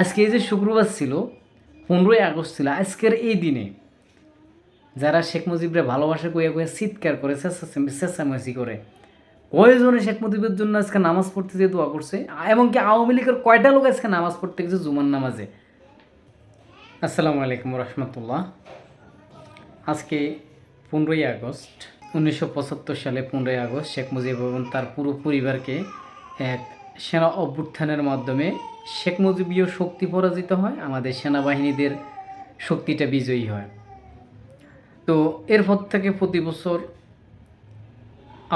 আজকে এই যে শুক্রবার ছিল, পনেরোই আগস্ট ছিল, আজকের এই দিনে যারা শেখ মুজিবরে ভালোবাসা, কইয়া কইয়া চিৎকার করে চেঁচামেচি করে, কয়জনে শেখ মুজিবের জন্য আজকে নামাজ পড়তে যে দোয়া করছে? এমনকি আওয়ামী লীগের কয়টা লোক আজকে নামাজ পড়তে গেছে জুমার নামাজে? আসসালামু আলাইকুম রহমতুল্লাহ আজকে পনেরোই আগস্ট, উনিশশো পঁচাত্তর সালে পনেরোই আগস্ট, শেখ মুজিব এবং তার পুরো পরিবারকে এক সেনা অভ্যুত্থানের মাধ্যমে শেখ মুজিবীয় শক্তি পরাজিত হয়, আমাদের সেনাবাহিনীদের শক্তিটা বিজয়ী হয়। তো এরপর থেকে প্রতি বছর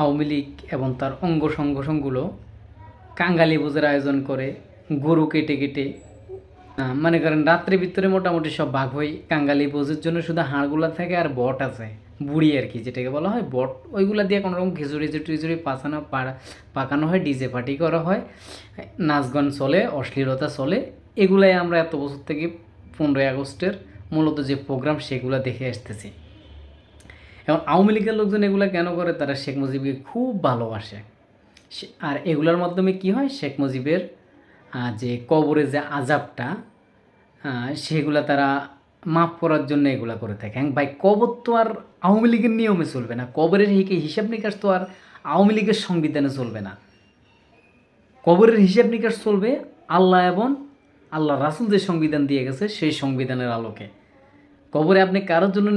আওয়ামী লীগ এবং তার অঙ্গ সংগঠনগুলো কাঙ্গালি বোঝের আয়োজন করে, গরু কেটে কেটে মনে করেন রাত্রের ভিতরে মোটামুটি সব বাঘ হই কাঙ্গালি বোঝের জন্য শুধু হাড়গুলা থাকে আর বট আছে। বুড়ি আর কি, যেটাকে বলা হয় বট, ওইগুলা দিয়ে কোনো রকম খিচুড়ি টিচুড়ি পাচানো পাকানো হয়, ডিজে পার্টি করা হয় নাচ গান চলে, অশ্লীলতা চলে, এগুলাই আমরা এত বছর থেকে পনেরোই আগস্টের মূলত যে প্রোগ্রাম সেগুলো দেখে আসতেছি। এখন আওয়ামী লীগের লোকজন এগুলো কেন করে, তারা শেখ মুজিবকে খুব ভালোবাসে। আর এগুলোর মাধ্যমে কি হয়, শেখ মুজিবের যে কবরে যে আজাবটা সেগুলা তারা মাফ করার জন্য এগুলা করে থাকে। হ্যাঁ ভাই, কবর তো আর আওয়ামী লীগের নিয়মে চলবে না। কবরের হিসাব নিকাশ তো আর আওয়ামী লীগের সংবিধানে চলবে না। কবরের হিসাব নিকাশ চলবে আল্লাহ এবং আল্লাহ রাসুল যে সংবিধান দিয়ে গেছে, সেই সংবিধানের আলোকে। কবরে আপনি কারোর জন্য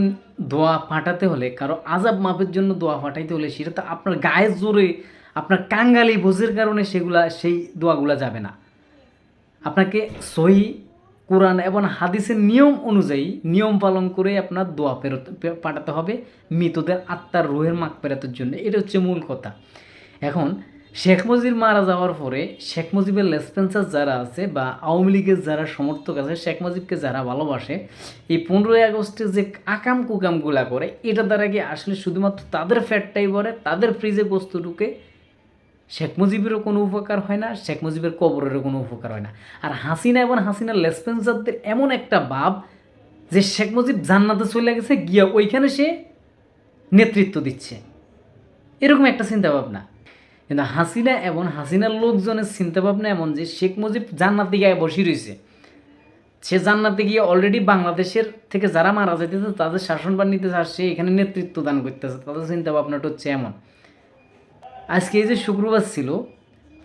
দোয়া ফাটাতে হলে, কারও আজাব মাপের জন্য দোয়া ফাটাইতে হলে, সেটা তো আপনার গায়ের জোরে, আপনার কাঙ্গালি বোঝের কারণে সেগুলা, সেই দোয়াগুলা যাবে না। আপনাকে সহি কোরআন এবং হাদিসের নিয়ম অনুযায়ী নিয়ম পালন করে আপনার দোয়া ফেরত পাঠাতে হবে মৃতদের আত্মার রুহের মাক ফেরাতের জন্য। এটা হচ্ছে মূল কথা। এখন, শেখ মুজিব মারা যাওয়ার পরে শেখ মুজিবের লেসপেন্সার যারা আছে বা আওয়ামী লীগের যারা সমর্থক আছে, শেখ মুজিবকে যারা ভালোবাসে, এই পনেরোই আগস্টে যে আকাম কুকামগুলা করে এটা দ্বারা কি আসলে শুধুমাত্র তাদের ফ্যাটটাই ভরে, তাদের ফ্রিজে বস্তু ঢুকে শেখ মুজিবেরও কোনো উপকার হয় না, শেখ মুজিবের কবরেরও কোনো উপকার হয় না। আর হাসিনা এবং হাসিনার লেসপেন্সারদের এমন একটা ভাব যে শেখ মুজিব জান্নাতে চলে গেছে, গিয়া ওইখানে সে নেতৃত্ব দিচ্ছে। এরকম একটা চিন্তা ভাবনা কিন্তু হাসিনা এবং হাসিনার লোকজনের চিন্তা ভাবনা এমন যে শেখ মুজিব জান্নাতে গিয়ে বসে রয়েছে। সে জান্নাতে গিয়ে অলরেডি বাংলাদেশের থেকে যারা মারা যেতেছে তাদের শাসনবার নিতে আসছে এখানে নেতৃত্ব দান করতেছে। তাদের চিন্তা ভাবনাটা হচ্ছে এমন। আজকে এই যে শুক্রবার ছিল,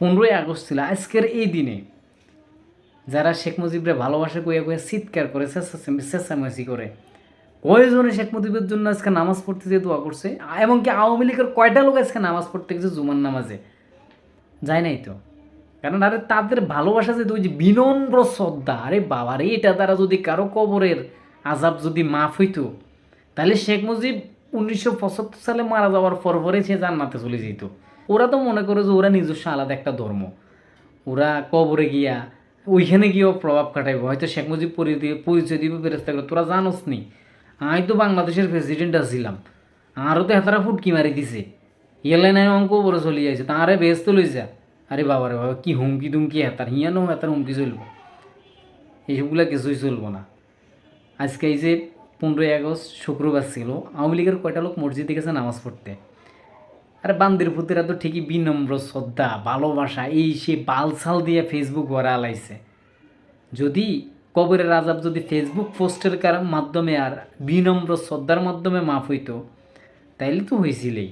পনেরোই আগস্ট ছিল, আজকের এই দিনে যারা শেখ মুজিবরে ভালোবাসা, কইয়া কইয়া চিৎকার করে চেঁচামেচি করে, কয়জনে শেখ মুজিবের জন্য আজকে নামাজ পড়তে যে দোয়া করছে? এমনকি আওয়ামী লীগের কয়টা লোক আজকে নামাজ পড়তে গেছে জুমার নামাজে? যায় নাই তো? কারণ আরে তাদের ভালোবাসা যে ওই যে বিনম্র শ্রদ্ধা, আরে বাবারে এটা তারা যদি কারও কবরের আজাব যদি মাফ হইতো, তাহলে শেখ মুজিব উনিশশো পঁচাত্তর সালে মারা যাওয়ার পর পরে সে জান্নাতে চলে যেত। ওরা তো মনে করে যে ওরা নিজস্ব আলাদা একটা ধর্ম। ওরা কবরে গিয়া ওইখানে গিয়েও প্রভাব খাটাইব। হয়তো শেখ মুজিব পরি- পরিচয় দিবে ফেরেস্তা করে তোরা জানোস নি, আমি তো বাংলাদেশের প্রেসিডেন্ট আছিলাম। আরও তো হেতারা ফুটকি মারি দিছে। ইয়েলাই নাই অঙ্ক উপরে চলে যাইছে তাঁরে বেশ তো লইছে। আরে বাবা রে বাবা, কি হুমকি দুমকি হেতার। হিয়ানো হেতার হুমকি চলবো। এইসবগুলো কিছুই চলবো না। আজকে এই যে পনেরোই আগস্ট, শুক্রবার ছিল। আওয়ামী লীগের কয়টা লোক মসজিদে গেছে নামাজ পড়তে? আরে বান্দির পুতিরা তো ঠিকই বিনম্র শ্রদ্ধা, ভালোবাসা, এই সে বালসাল দিয়ে ফেসবুক ভরা আলাইছে যদি কবরের আজাব যদি ফেসবুক পোস্টের মাধ্যমে আর বিনম্র শ্রদ্ধার মাধ্যমে মাফ হইতো, তাইলে তো হয়েছিলেই